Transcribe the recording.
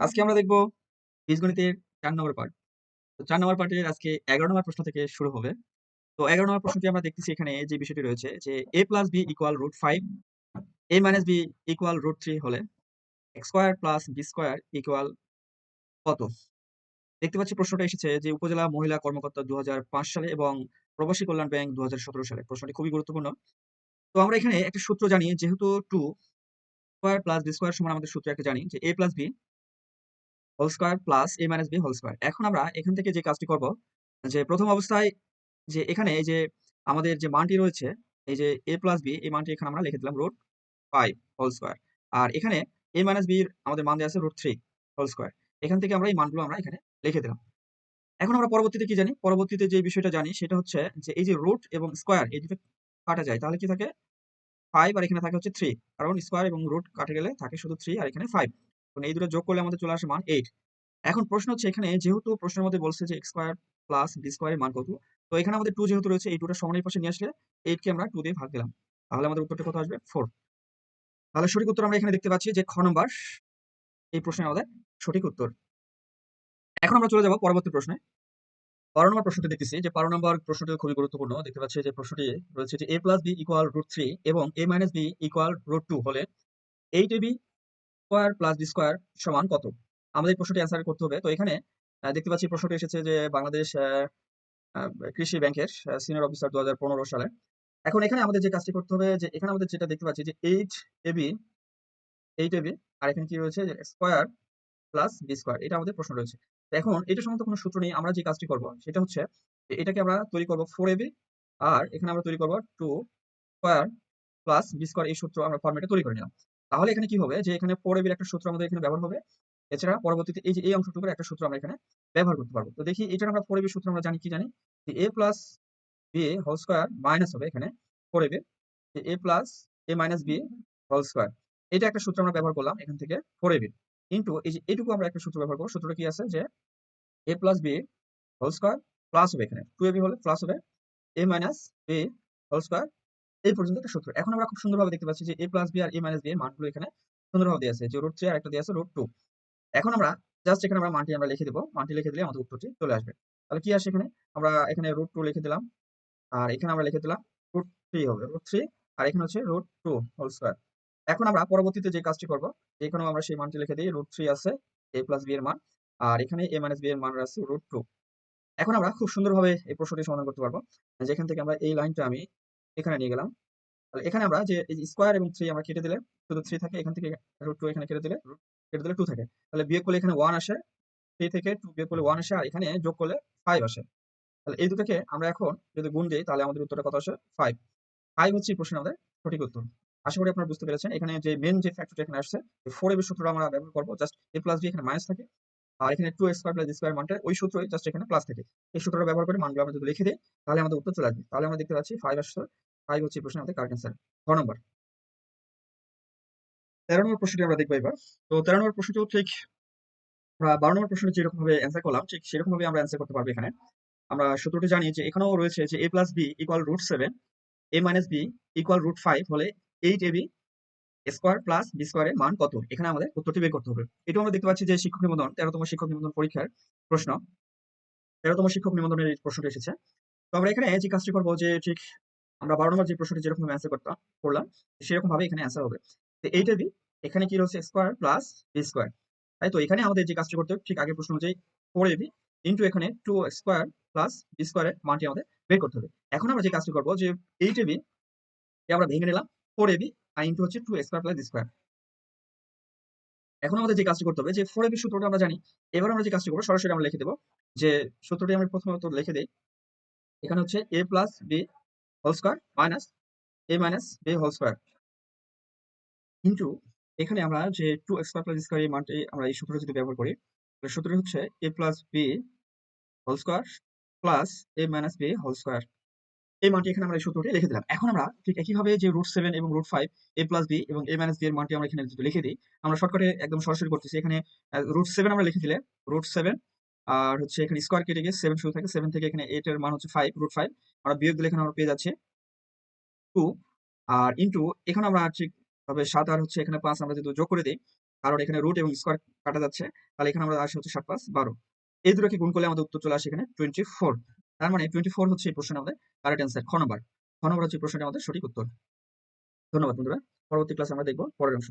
আজকে আমরা দেখব বীজগণিতের ৪ নম্বর পার্ট। তো ৪ নম্বর পার্টের আজকে ১১ নম্বর প্রশ্ন থেকে শুরু হবে। তো ১১ নম্বর প্রশ্নটি আমরা দেখতেছি এখানে যে বিষয়টি রয়েছে যে a plus b equal root 5 a minus b equal root 3 হলে x square plus b square equal কত? দেখতে পাচ্ছি প্রশ্নটা এসেছে যে উপজেলা মহিলা কর্মকর্তা ২০০৫ সালে এবং প্রবাসী কল্যাণ ব্যাংক ২০১৭ সালে। প্রশ্নটি খুবই গুরুত্বপূর্ণ। তো আমরা এখানে একটা সূত্র জানি যেহেতু 2 স্কয়ার প্লাস b স্কয়ার সমান আমাদের সূত্র একটা জানি যে a plus b whole square plus a minus b whole square. এখন আমরা এখান থেকে যে কাজটি করব, যে প্রথম অবস্থায় যে এখানে এই যে আমাদের যে মানটি রয়েছে, এই যে a প্লাস b, এই মানটি এখানে আমরা লিখে দিলাম রুট 5 হোল স্কয়ার। আর এখানে a মাইনাস এর আমাদের মান দেয়া আছে রুট 3 হোল স্কয়ার। এখান থেকে আমরা এই মানগুলো আমরা এখানে লিখে দিলাম। এখন আমরা পরবর্তীতে কি জানি? পরবর্তীতে যে বিষয়টা জানি সেটা হচ্ছে যে এই যে রুট এবং স্কয়ার এই দুটো কাটা যায়। তাহলে কি থাকে? 5 আর এখানে থাকে হচ্ছে 3 কারণ স্কয়ার এবং রুট কাটে গেলে থাকে শুধু 3 আর এখানে 5 তো এই দুটো যোগ করলে আমাদের চলে আসে মান 8 এখন প্রশ্ন হচ্ছে এখানে যেহেতু প্রশ্নের মধ্যে বলছে যে x স্কয়ার প্লাস b স্কয়ারের মান কত, তো এখানে আমাদের 2 যেহেতু রয়েছে, এই 2টা সমানের পাশে নিয়ে আসলে 8 কে আমরা 2 দিয়ে ভাগ দিলাম। তাহলে আমাদের উত্তরটা কত আসবে? 4 তাহলে সঠিক উত্তর আমরা এখানে দেখতে পাচ্ছি যে খ নম্বর এই প্রশ্নের আমাদের সঠিক উত্তর। এখন আমরা চলে যাব পরবর্তী প্রশ্নে। বারো নম্বর প্রশ্নটি দেখতেছি যে বারো নম্বর প্রশ্নটি খুবই গুরুত্বপূর্ণ। দেখতে পাচ্ছি যে প্রশ্নটি রয়েছে যে A plus B equal root three এবং A minus B equal root two হলে eight A B square plus B square সমান কত? আমাদের এই প্রশ্নটি অ্যান্সার করতে হবে। তো এখানে দেখতে পাচ্ছি প্রশ্নটি এসেছে যে বাংলাদেশ কৃষি ব্যাংকের সিনিয়র অফিসার দু হাজার পনেরো সালে। এখন এখানে আমাদের যে কাজটি করতে হবে যে এখানে আমাদের যেটা দেখতে পাচ্ছি যে eight A B eight A B আর এখানে কি রয়েছে স্কোয়ার প্লাস বি স্কোয়ার এটা আমাদের প্রশ্ন রয়েছে। এখন এটা সম্বন্ধে কোনো সূত্র নেই, আমরা যে কাজটি করব সেটা হচ্ছে এটাকে আমরা তৈরি করব ফোর এবি আর এখানে আমরা তৈরি করব two square plus B square এই সূত্র আমরা ফর্মেটে তৈরি করে নিলাম। তাহলে এখানে কি হবে? যে এখানে ফোর এবির একটা সূত্র আমাদের এখানে ব্যবহার হবে। এছাড়া পরবর্তীতে এই যে এই অংশটুকুর একটা সূত্র আমরা এখানে ব্যবহার করতে পারব। তো দেখি এটার আমরা ফোর এবি সূত্র আমরা জানি কি জানি? যে A plus B whole square minus হবে এখানে four AB A plus A minus B whole square এটা একটা সূত্র আমরা ব্যবহার করলাম এখান থেকে ফোর এবি কিন্তু এই যে এটুকু আমরা একটা সূত্র ব্যবহার করব। সূত্রটা কি আছে? যে A plus B whole square plus হবে এখানে। টু এবি হলে প্লাস হবে। A minus B whole square এই পর্যন্ত একটা সূত্র। এখন আমরা খুব সুন্দরভাবে দেখতে পাচ্ছি যে এ প্লাস বি আর এ মাইনাস বি এর মানগুলো এখানে সুন্দরভাবে দেওয়া আছে। যে রুট থ্রি আর একটা দেওয়া আছে রুট টু এখন আমরা জাস্ট এখানে আমরা মানটি আমরা লিখে দেবো। মানটি লিখে দিলে আমাদের উত্তরটি চলে আসবে। তাহলে কি আসে এখানে? আমরা এখানে রুট টু লিখে দিলাম। আর এখানে আমরা লিখে দিলাম রুট থ্রি হবে। রুট থ্রি আর এখানে হচ্ছে রুট টু হোল স্কোয়ার এখন আমরা পরবর্তীতে যে কাজটি করব, এখানেও আমরা সেই মানটি লিখে দিই। রুট থ্রি আছে। এ প্লাস বি এর মান। আর এখানে এ মাইনাস বি এর মান আছে রুট টু এখন আমরা খুব সুন্দরভাবে এই প্রশ্নটি সমাধান করতে পারব। যেখান থেকে আমরা এই লাইনটা আমি এখানে নিয়ে গেলাম। তাহলে এখানে আমরা যে স্কোয়ার এবং থ্রি আমরা কেটে দিলে, শুধু থ্রি থাকে, এখান থেকে রুট টু এখানে কেটে দিলে কেটে দিলে টু থাকে। তাহলে বিয়োগ করলে এখানে ওয়ান আসে থ্রি থেকে টু বিয়োগ করলে ওয়ান আসে, আর এখানে যোগ করলে ফাইভ আসে। তাহলে এই দুটোকে আমরা এখন যদি গুণ দিই, তাহলে আমাদের উত্তরটা কত আসে? ফাইভ ফাইভ হচ্ছে এই প্রশ্নের আমাদের সঠিক উত্তর। আশা করি আপনারা বুঝতে পেরেছেন। এখানে যে মেন যে ফ্যাক্টরটা এখানে আসছে ফোর এর সূত্রটা আমরা ব্যবহার করব। জাস্ট এ প্লাস বি এখানে মাইনাস থাকে। আর এখানে টু স্কোয়ার প্লাস স্কোয়ার মানটা ওই সূত্রই জাস্ট এখানে প্লাস থাকে। এই সূত্রটা ব্যবহার করে মানগুলো আমরা যদি লিখে দিই, তাহলে আমাদের উত্তর চলে আসবে। তাহলে আমরা দেখতে পাচ্ছি ফাইভ আসছে ফাইভ হচ্ছে এই প্রশ্নের আমাদের কারেক্ট অ্যান্সার ছ নম্বর? তেরো নম্বর প্রশ্নটি আমরা দেখব এবার। তো তেরো নম্বর প্রশ্নটিও ঠিক, আমরা বারো নম্বর প্রশ্নটি যেরকম ভাবে অ্যান্সার করলাম, ঠিক সেরকম ভাবে আমরা অ্যান্সার করতে পারব এখানে। আমরা সূত্রটি জানি যে এখানেও রয়েছে যে A plus B equal root seven A minus B equal root five হলে eight A B square plus B স্কোয়ারের মান কত? এখানে আমাদের উত্তরটি বের করতে হবে। এটাও আমরা দেখতে পাচ্ছি যে শিক্ষক নিবন্ধন, তেরোতম শিক্ষক নিবন্ধন পরীক্ষার প্রশ্ন। তেরোতম শিক্ষক নিবন্ধনের প্রশ্নটি এসেছে। তো আমরা এখানে যে কাজটি করব যে ঠিক আমরা বারো নম্বর যে প্রশ্নটি যেরকম অ্যান্সার করতাম, করলাম, সেরকম ভাবে এখানে অ্যান্সার হবে। তো এইট বি এখানে কি রয়েছে? স্কোয়ার প্লাস বি স্কোয়ার তাই তো? এখানে আমাদের যে কাজটি করতে হবে, ঠিক আগের প্রশ্ন অনুযায়ী ফোর এবি ইন্টু এখানে টু স্কোয়ার প্লাস বি স্কোয়ারের মানটি আমাদের বের করতে হবে। এখন আমরা যে কাজটি করব যে এইট এবি আমরা ভেঙে নিলাম ফোর এবি ইন্টু হচ্ছে টু স্কোয়ার এখন আমাদের যে কাজটি করতে হবে, যে ফোর এবি সূত্রটা আমরা জানি, এবার আমরা যে কাজটি করব, সরাসরি আমরা লিখে দেবো যে সূত্রটি আমি প্রথমত লিখে দিই, এখানে হচ্ছে A plus B whole square minus A minus B whole square কিন্তু এখানে আমরা যে টু স্কোয়ার প্লাস স্কোয়ার এই মানটি আমরা এই সূত্র যদি ব্যবহার করি সূত্রটি হচ্ছে A plus B whole square plus A minus B whole square এই মানটি এখানে আমরা এই সূত্রটি লিখে দিলাম। এখন আমরা ঠিক একইভাবে যে রুট সেভেন এবং root five A plus B এবং এ মাইনাস বি এর মানটি আমরা এখানে লিখে দিই, আমরা শর্টকাটে একদম সরাসরি করতেছি। এখানে রুট সেভেন আমরা লিখে দিলে রুট সেভেন আর হচ্ছে এখানে স্কোয়ার কেটে গিয়ে সেভেন শুরু থাকে। সেভেন থেকে এখানে এইট এর মান হচ্ছে ফাইভ রুট ফাইভ আমরা বিয়োগ দিলে এখানে আমরা পেয়ে যাচ্ছে টু আর ইন্টু এখানে আমরা ঠিক ভাবে সাত আর হচ্ছে এখানে পাঁচ আমরা যদি যোগ করে দিই, কারণ এখানে রুট এবং স্কোয়ার কাটা যাচ্ছে, তাহলে এখানে আমরা আসে হচ্ছে সাত, পাঁচ, বারো। এই দুটোকে গুণ করলে আমাদের উত্তর চলে আসে এখানে টোয়েন্টি ফোর তার মানে টোয়েন্টি ফোর হচ্ছে এই প্রশ্নের আমাদের কারেক্ট অ্যান্সার খ নম্বর খ নম্বর হচ্ছে প্রশ্নটি আমাদের সঠিক উত্তর। ধন্যবাদ বন্ধুরা। পরবর্তী ক্লাসে আমরা দেখব, পরের অংশ।